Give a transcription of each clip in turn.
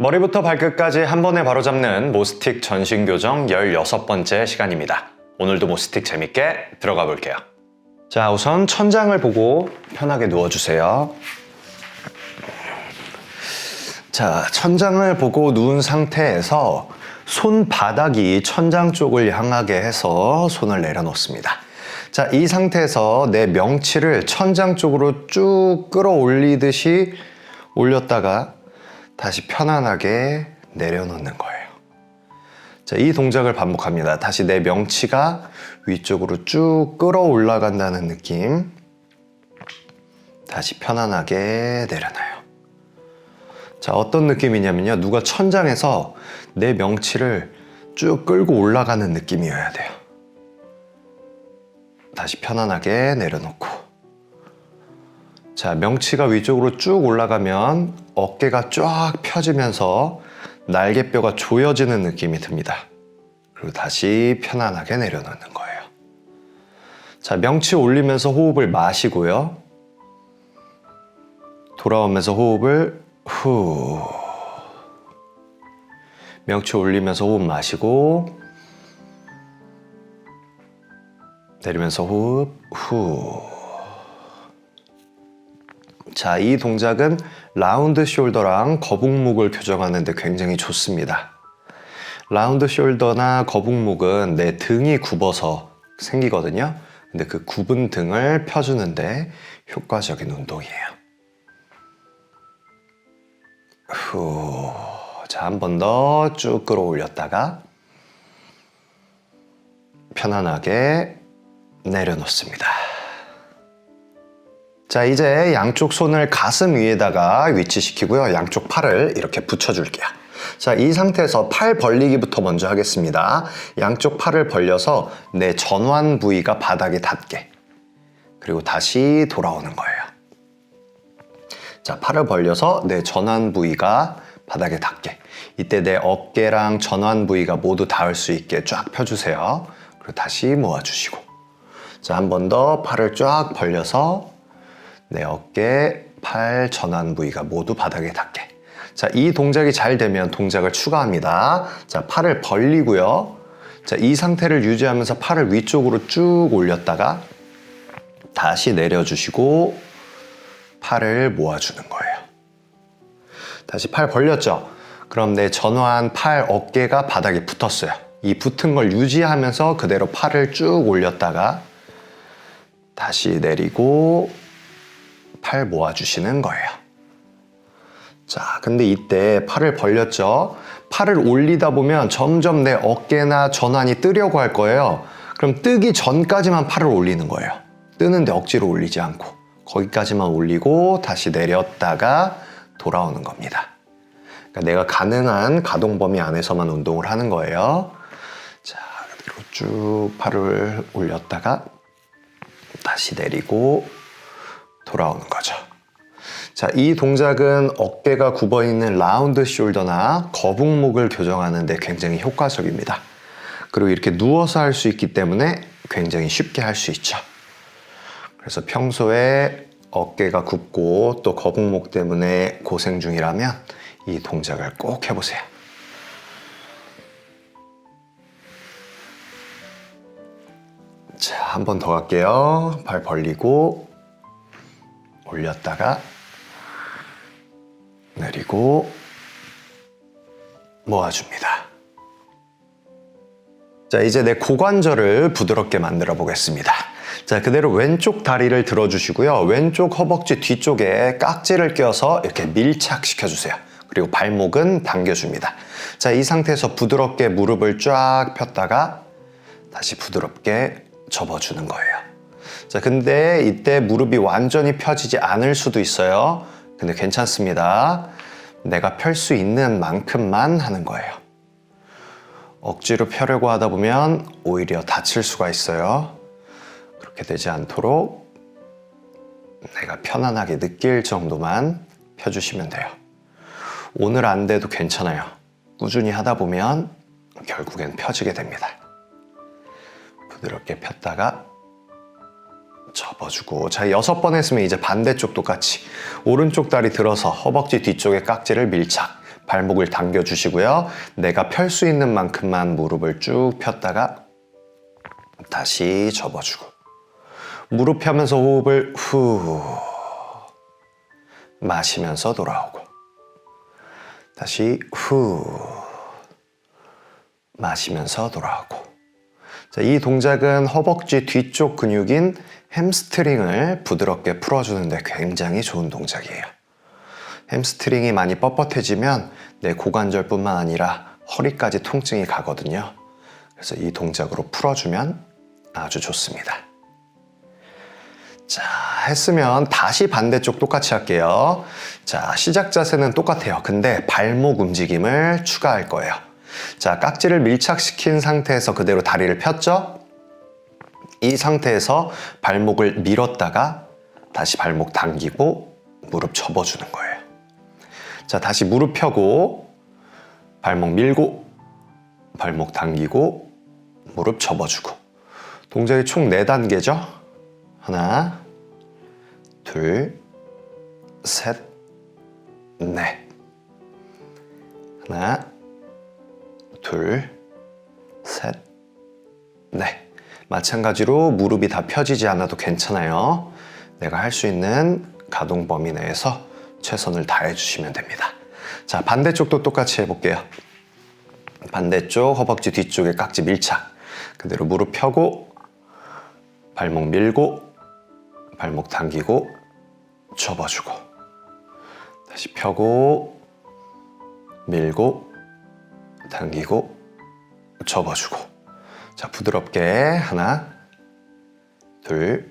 머리부터 발끝까지 한 번에 바로잡는 모스틱 전신 교정 16번째 시간입니다. 오늘도 모스틱 재밌게 들어가 볼게요. 자, 우선 천장을 보고 편하게 누워주세요. 자, 천장을 보고 누운 상태에서 손바닥이 천장 쪽을 향하게 해서 손을 내려놓습니다. 자, 이 상태에서 내 명치를 천장 쪽으로 쭉 끌어올리듯이 올렸다가 다시 편안하게 내려놓는 거예요. 자, 이 동작을 반복합니다. 다시 내 명치가 위쪽으로 쭉 끌어올라간다는 느낌. 다시 편안하게 내려놔요. 자, 어떤 느낌이냐면요. 누가 천장에서 내 명치를 쭉 끌고 올라가는 느낌이어야 돼요. 다시 편안하게 내려놓고. 자, 명치가 위쪽으로 쭉 올라가면 어깨가 쫙 펴지면서 날개뼈가 조여지는 느낌이 듭니다. 그리고 다시 편안하게 내려놓는 거예요. 자, 명치 올리면서 호흡을 마시고요. 돌아오면서 호흡을 후. 명치 올리면서 호흡 마시고 내리면서 호흡 후. 자, 이 동작은 라운드 숄더랑 거북목을 교정하는데 굉장히 좋습니다. 라운드 숄더나 거북목은 내 등이 굽어서 생기거든요. 근데 그 굽은 등을 펴주는데 효과적인 운동이에요. 후. 자, 한 번 더 쭉 끌어올렸다가 편안하게 내려놓습니다. 자, 이제 양쪽 손을 가슴 위에다가 위치시키고요. 양쪽 팔을 이렇게 붙여줄게요. 자, 이 상태에서 팔 벌리기부터 먼저 하겠습니다. 양쪽 팔을 벌려서 내 전완 부위가 바닥에 닿게. 그리고 다시 돌아오는 거예요. 자, 팔을 벌려서 내 전완 부위가 바닥에 닿게. 이때 내 어깨랑 전완 부위가 모두 닿을 수 있게 쫙 펴주세요. 그리고 다시 모아주시고. 자, 한 번 더 팔을 쫙 벌려서 내 어깨, 팔, 전완 부위가 모두 바닥에 닿게. 자, 이 동작이 잘 되면 동작을 추가합니다. 자, 팔을 벌리고요. 자, 이 상태를 유지하면서 팔을 위쪽으로 쭉 올렸다가 다시 내려주시고 팔을 모아주는 거예요. 다시 팔 벌렸죠? 그럼 내 전완, 팔, 어깨가 바닥에 붙었어요. 이 붙은 걸 유지하면서 그대로 팔을 쭉 올렸다가 다시 내리고 팔 모아주시는 거예요. 자, 근데 이때 팔을 벌렸죠? 팔을 올리다 보면 점점 내 어깨나 전완이 뜨려고 할 거예요. 그럼 뜨기 전까지만 팔을 올리는 거예요. 뜨는데 억지로 올리지 않고. 거기까지만 올리고 다시 내렸다가 돌아오는 겁니다. 그러니까 내가 가능한 가동 범위 안에서만 운동을 하는 거예요. 자, 그대로 쭉 팔을 올렸다가 다시 내리고 돌아오는 거죠. 자, 이 동작은 어깨가 굽어 있는 라운드 숄더나 거북목을 교정하는데 굉장히 효과적입니다. 그리고 이렇게 누워서 할 수 있기 때문에 굉장히 쉽게 할 수 있죠. 그래서 평소에 어깨가 굽고 또 거북목 때문에 고생 중이라면 이 동작을 꼭 해보세요. 자, 한 번 더 갈게요. 발 벌리고 올렸다가 내리고 모아줍니다. 자, 이제 내 고관절을 부드럽게 만들어 보겠습니다. 자, 그대로 왼쪽 다리를 들어주시고요. 왼쪽 허벅지 뒤쪽에 깍지를 껴서 이렇게 밀착시켜 주세요. 그리고 발목은 당겨줍니다. 자, 이 상태에서 부드럽게 무릎을 쫙 폈다가 다시 부드럽게 접어주는 거예요. 자, 근데 이때 무릎이 완전히 펴지지 않을 수도 있어요. 근데 괜찮습니다. 내가 펼 수 있는 만큼만 하는 거예요. 억지로 펴려고 하다 보면 오히려 다칠 수가 있어요. 그렇게 되지 않도록 내가 편안하게 느낄 정도만 펴주시면 돼요. 오늘 안 돼도 괜찮아요. 꾸준히 하다 보면 결국엔 펴지게 됩니다. 부드럽게 폈다가 접어주고 자 여섯 번 했으면 이제 반대쪽 똑같이 오른쪽 다리 들어서 허벅지 뒤쪽에 깍지를 밀착 발목을 당겨 주시고요. 내가 펼 수 있는 만큼만 무릎을 쭉 폈다가 다시 접어주고 무릎 펴면서 호흡을 후 마시면서 돌아오고 다시 후 마시면서 돌아오고 자, 이 동작은 허벅지 뒤쪽 근육인 햄스트링을 부드럽게 풀어주는데 굉장히 좋은 동작이에요. 햄스트링이 많이 뻣뻣해지면 내 고관절뿐만 아니라 허리까지 통증이 가거든요. 그래서 이 동작으로 풀어주면 아주 좋습니다. 자, 했으면 다시 반대쪽 똑같이 할게요. 자, 시작 자세는 똑같아요. 근데 발목 움직임을 추가할 거예요. 자, 깍지를 밀착시킨 상태에서 그대로 다리를 폈죠? 이 상태에서 발목을 밀었다가 다시 발목 당기고 무릎 접어주는 거예요. 자, 다시 무릎 펴고 발목 밀고 발목 당기고 무릎 접어주고 동작이 총 4단계죠? 하나, 둘, 셋, 넷. 하나, 둘, 셋, 넷. 마찬가지로 무릎이 다 펴지지 않아도 괜찮아요. 내가 할 수 있는 가동 범위 내에서 최선을 다해 주시면 됩니다. 자, 반대쪽도 똑같이 해볼게요. 반대쪽 허벅지 뒤쪽에 깍지 밀착. 그대로 무릎 펴고 발목 밀고 발목 당기고 접어주고 다시 펴고 밀고 당기고 접어주고. 자 부드럽게 하나 둘셋넷.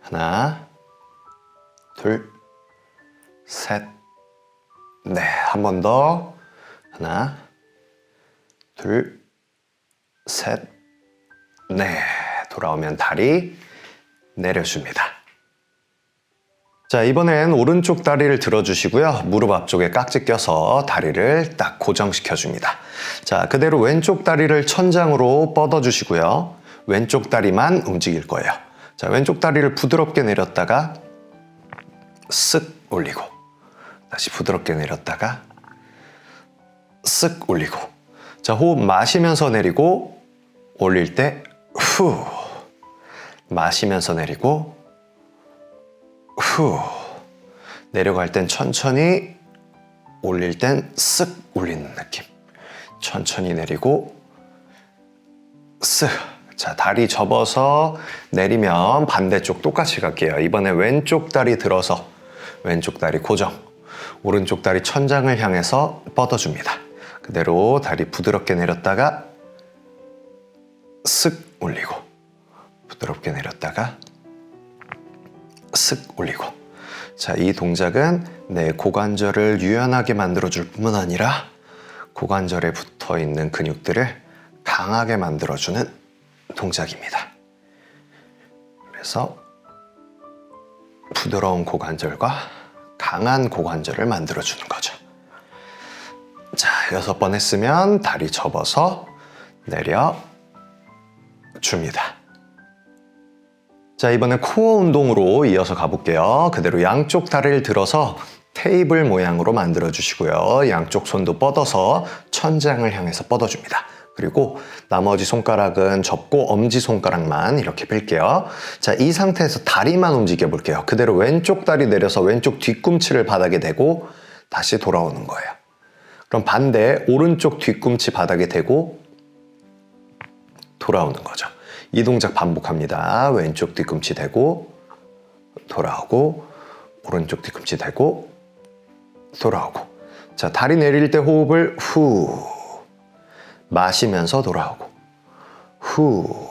하나 둘셋넷한 번 더. 하나 둘셋 네, 돌아오면 다리 내려줍니다. 자, 이번엔 오른쪽 다리를 들어주시고요. 무릎 앞쪽에 깍지 껴서 다리를 딱 고정시켜 줍니다. 자, 그대로 왼쪽 다리를 천장으로 뻗어 주시고요. 왼쪽 다리만 움직일 거예요. 자, 왼쪽 다리를 부드럽게 내렸다가 쓱 올리고 다시 부드럽게 내렸다가 쓱 올리고 자, 호흡 마시면서 내리고 올릴 때 후. 마시면서 내리고 후. 내려갈 땐 천천히 올릴 땐 쓱 올리는 느낌. 천천히 내리고 쓱. 자, 다리 접어서 내리면 반대쪽 똑같이 갈게요. 이번에 왼쪽 다리 들어서 왼쪽 다리 고정. 오른쪽 다리 천장을 향해서 뻗어줍니다. 그대로 다리 부드럽게 내렸다가 쓱 올리고 부드럽게 내렸다가 쓱 올리고 자, 이 동작은 내 고관절을 유연하게 만들어 줄 뿐만 아니라 고관절에 붙어 있는 근육들을 강하게 만들어 주는 동작입니다. 그래서 부드러운 고관절과 강한 고관절을 만들어 주는 거죠. 자, 여섯 번 했으면 다리 접어서 내려 줍니다. 자, 이번엔 코어 운동으로 이어서 가볼게요. 그대로 양쪽 다리를 들어서 테이블 모양으로 만들어 주시고요. 양쪽 손도 뻗어서 천장을 향해서 뻗어줍니다. 그리고 나머지 손가락은 접고 엄지 손가락만 이렇게 펼게요. 자, 이 상태에서 다리만 움직여 볼게요. 그대로 왼쪽 다리 내려서 왼쪽 뒤꿈치를 바닥에 대고 다시 돌아오는 거예요. 그럼 반대 오른쪽 뒤꿈치 바닥에 대고 돌아오는 거죠. 이 동작 반복합니다. 왼쪽 뒤꿈치 대고 돌아오고 오른쪽 뒤꿈치 대고 돌아오고 자 다리 내릴 때 호흡을 후 마시면서 돌아오고 후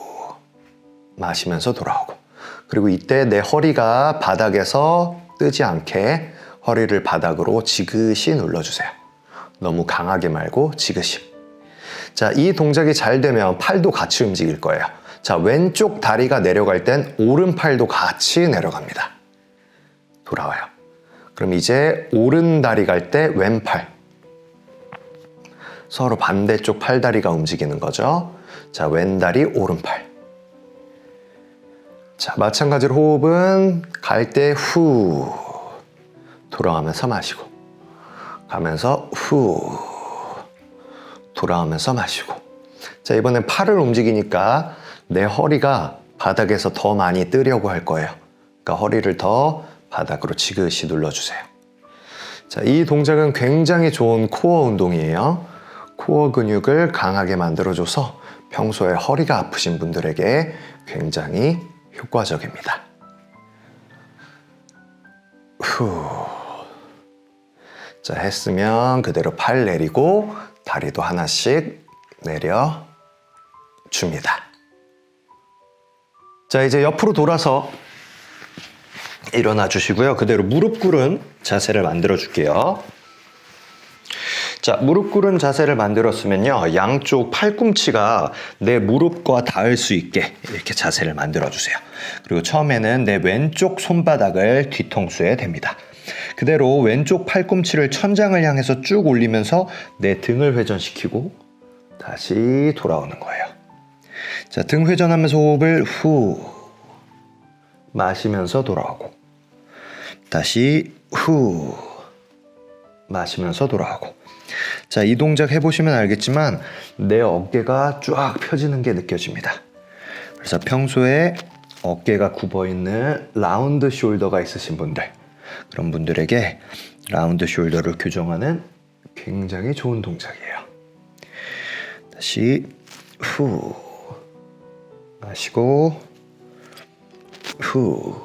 마시면서 돌아오고 그리고 이때 내 허리가 바닥에서 뜨지 않게 허리를 바닥으로 지그시 눌러주세요. 너무 강하게 말고 지그시. 자, 이 동작이 잘 되면 팔도 같이 움직일 거예요. 자, 왼쪽 다리가 내려갈 땐 오른팔도 같이 내려갑니다. 돌아와요. 그럼 이제 오른 다리 갈 때 왼팔. 서로 반대쪽 팔다리가 움직이는 거죠. 자, 왼다리, 오른팔. 자, 마찬가지로 호흡은 갈 때 후. 돌아가면서 마시고 가면서 후 돌아오면서 마시고 자 이번엔 팔을 움직이니까 내 허리가 바닥에서 더 많이 뜨려고 할 거예요 그러니까 허리를 더 바닥으로 지그시 눌러주세요 자, 이 동작은 굉장히 좋은 코어 운동이에요 코어 근육을 강하게 만들어줘서 평소에 허리가 아프신 분들에게 굉장히 효과적입니다 후. 자, 했으면 그대로 팔 내리고 다리도 하나씩 내려 줍니다. 자, 이제 옆으로 돌아서 일어나 주시고요. 그대로 무릎 꿇은 자세를 만들어 줄게요. 자, 무릎 꿇은 자세를 만들었으면요. 양쪽 팔꿈치가 내 무릎과 닿을 수 있게 이렇게 자세를 만들어 주세요. 그리고 처음에는 내 왼쪽 손바닥을 뒤통수에 댑니다. 그대로 왼쪽 팔꿈치를 천장을 향해서 쭉 올리면서 내 등을 회전시키고 다시 돌아오는 거예요. 자, 등 회전하면서 호흡을 후 마시면서 돌아오고 다시 후 마시면서 돌아오고 자, 이 동작 해보시면 알겠지만 내 어깨가 쫙 펴지는 게 느껴집니다. 그래서 평소에 어깨가 굽어 있는 라운드 숄더가 있으신 분들, 그런 분들에게 라운드 숄더를 교정하는 굉장히 좋은 동작이에요. 다시 후 마시고 후.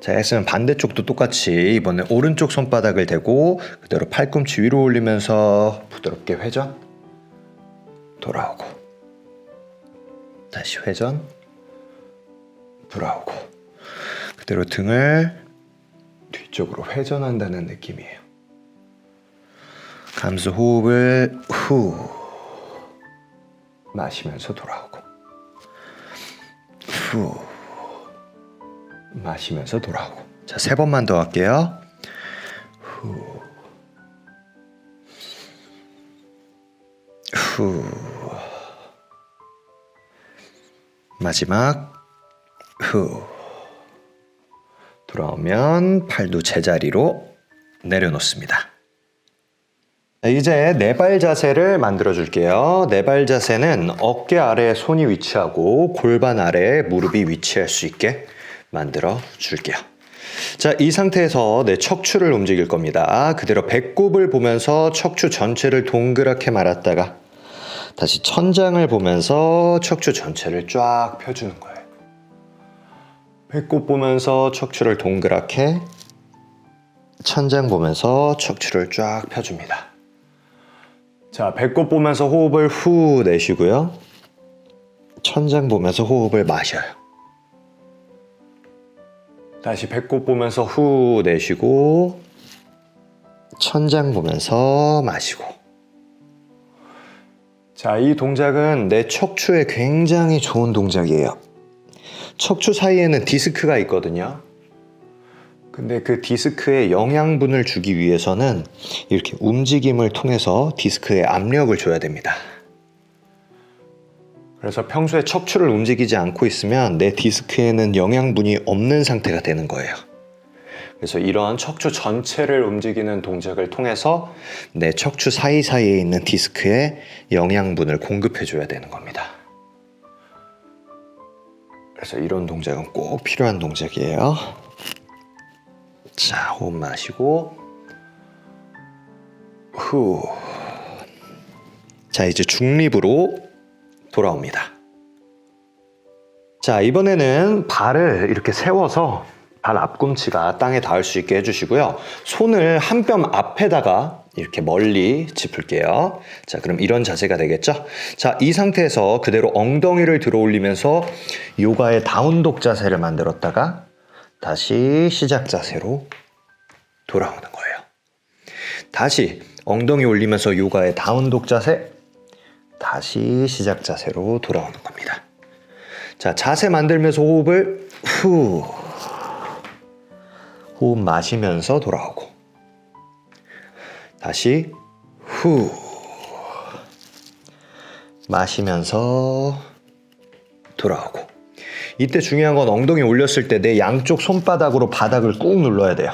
자, 했으면 반대쪽도 똑같이 이번에 오른쪽 손바닥을 대고 그대로 팔꿈치 위로 올리면서 부드럽게 회전. 돌아오고. 다시 회전. 돌아오고. 그대로 등을 뒤쪽으로 회전한다는 느낌이에요. 감수 호흡을 후. 마시면서 돌아오고 후 마시면서 돌아오고. 자, 세 번만 더 할게요. 후. 후. 마지막 후. 돌아오면 팔도 제자리로 내려놓습니다. 자, 이제 네발 자세를 만들어 줄게요. 네발 자세는 어깨 아래에 손이 위치하고 골반 아래에 무릎이 위치할 수 있게 만들어 줄게요. 자, 이 상태에서 내 척추를 움직일 겁니다. 그대로 배꼽을 보면서 척추 전체를 동그랗게 말았다가 다시 천장을 보면서 척추 전체를 쫙 펴주는 거예요. 배꼽 보면서 척추를 동그랗게 천장 보면서 척추를 쫙 펴줍니다. 자, 배꼽 보면서 호흡을 후 내쉬고요. 천장 보면서 호흡을 마셔요. 다시 배꼽 보면서 후 내쉬고 천장 보면서 마시고 자, 이 동작은 내 척추에 굉장히 좋은 동작이에요. 척추 사이에는 디스크가 있거든요. 근데 그 디스크에 영양분을 주기 위해서는 이렇게 움직임을 통해서 디스크에 압력을 줘야 됩니다. 그래서 평소에 척추를 움직이지 않고 있으면 내 디스크에는 영양분이 없는 상태가 되는 거예요. 그래서 이러한 척추 전체를 움직이는 동작을 통해서 내 척추 사이사이에 있는 디스크에 영양분을 공급해 줘야 되는 겁니다. 그래서 이런 동작은 꼭 필요한 동작이에요. 자, 호흡 마시고 후. 자, 이제 중립으로 돌아옵니다. 자, 이번에는 발을 이렇게 세워서 발 앞꿈치가 땅에 닿을 수 있게 해주시고요. 손을 한 뼘 앞에다가 이렇게 멀리 짚을게요. 자, 그럼 이런 자세가 되겠죠? 자, 이 상태에서 그대로 엉덩이를 들어 올리면서 요가의 다운독 자세를 만들었다가 다시 시작 자세로 돌아오는 거예요. 다시 엉덩이 올리면서 요가의 다운독 자세, 다시 시작 자세로 돌아오는 겁니다. 자, 자세 만들면서 호흡을 후. 호흡 마시면서 돌아오고. 다시 후. 마시면서 돌아오고. 이때 중요한 건 엉덩이 올렸을 때 내 양쪽 손바닥으로 바닥을 꾹 눌러야 돼요.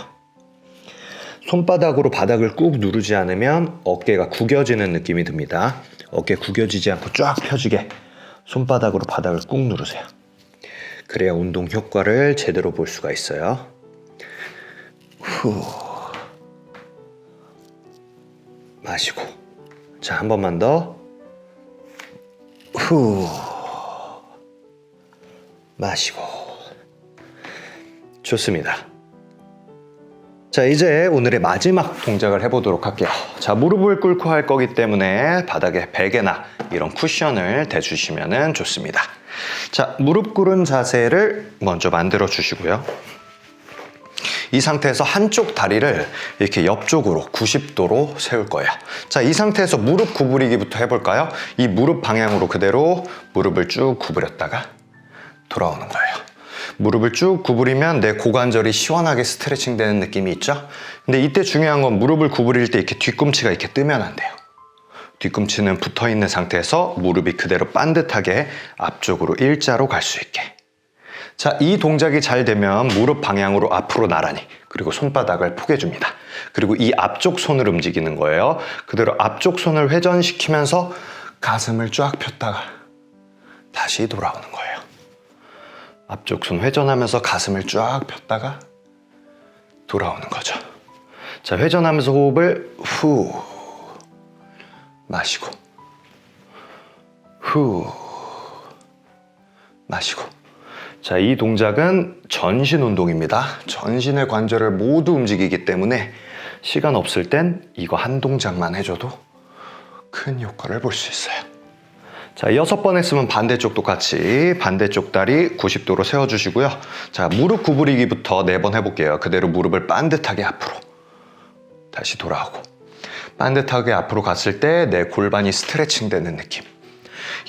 손바닥으로 바닥을 꾹 누르지 않으면 어깨가 구겨지는 느낌이 듭니다. 어깨 구겨지지 않고 쫙 펴지게 손바닥으로 바닥을 꾹 누르세요. 그래야 운동 효과를 제대로 볼 수가 있어요. 후. 마시고. 자, 한 번만 더. 후. 마시고. 좋습니다. 자, 이제 오늘의 마지막 동작을 해보도록 할게요. 자, 무릎을 꿇고 할 거기 때문에 바닥에 베개나 이런 쿠션을 대주시면 좋습니다. 자, 무릎 꿇은 자세를 먼저 만들어 주시고요. 이 상태에서 한쪽 다리를 이렇게 옆쪽으로 90도로 세울 거예요. 자, 이 상태에서 무릎 구부리기부터 해볼까요? 이 무릎 방향으로 그대로 무릎을 쭉 구부렸다가 돌아오는 거예요. 무릎을 쭉 구부리면 내 고관절이 시원하게 스트레칭 되는 느낌이 있죠? 근데 이때 중요한 건 무릎을 구부릴 때 이렇게 뒤꿈치가 이렇게 뜨면 안 돼요. 뒤꿈치는 붙어 있는 상태에서 무릎이 그대로 반듯하게 앞쪽으로 일자로 갈 수 있게. 자, 이 동작이 잘 되면 무릎 방향으로 앞으로 나란히 그리고 손바닥을 포개줍니다. 그리고 이 앞쪽 손을 움직이는 거예요. 그대로 앞쪽 손을 회전시키면서 가슴을 쫙 폈다가 다시 돌아오는 거예요. 앞쪽 손 회전하면서 가슴을 쫙 폈다가 돌아오는 거죠. 자, 회전하면서 호흡을 후 마시고 후 마시고 자, 이 동작은 전신 운동입니다. 전신의 관절을 모두 움직이기 때문에 시간 없을 땐 이거 한 동작만 해줘도 큰 효과를 볼 수 있어요. 자, 여섯 번 했으면 반대쪽도 같이 반대쪽 다리 90도로 세워주시고요. 자, 무릎 구부리기부터 네 번 해볼게요. 그대로 무릎을 반듯하게 앞으로. 다시 돌아오고. 반듯하게 앞으로 갔을 때 내 골반이 스트레칭 되는 느낌.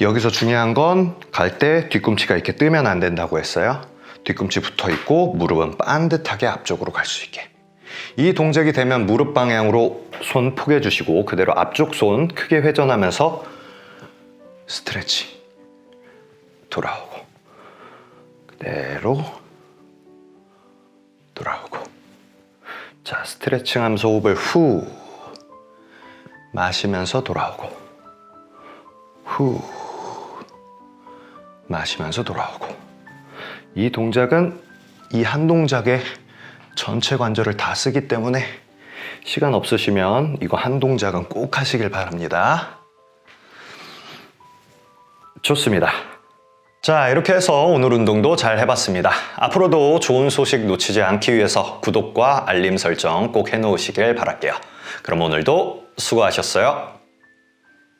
여기서 중요한 건 갈 때 뒤꿈치가 이렇게 뜨면 안 된다고 했어요. 뒤꿈치 붙어 있고 무릎은 반듯하게 앞쪽으로 갈 수 있게. 이 동작이 되면 무릎 방향으로 손 포개 주시고 그대로 앞쪽 손 크게 회전하면서 스트레칭 돌아오고 그대로 돌아오고. 자 스트레칭 하면서 호흡을 후 마시면서 돌아오고. 후 마시면서 돌아오고. 이 동작은 이 한 동작에 전체 관절을 다 쓰기 때문에 시간 없으시면 이거 한 동작은 꼭 하시길 바랍니다. 좋습니다. 자, 이렇게 해서 오늘 운동도 잘 해봤습니다. 앞으로도 좋은 소식 놓치지 않기 위해서 구독과 알림 설정 꼭 해놓으시길 바랄게요. 그럼 오늘도 수고하셨어요.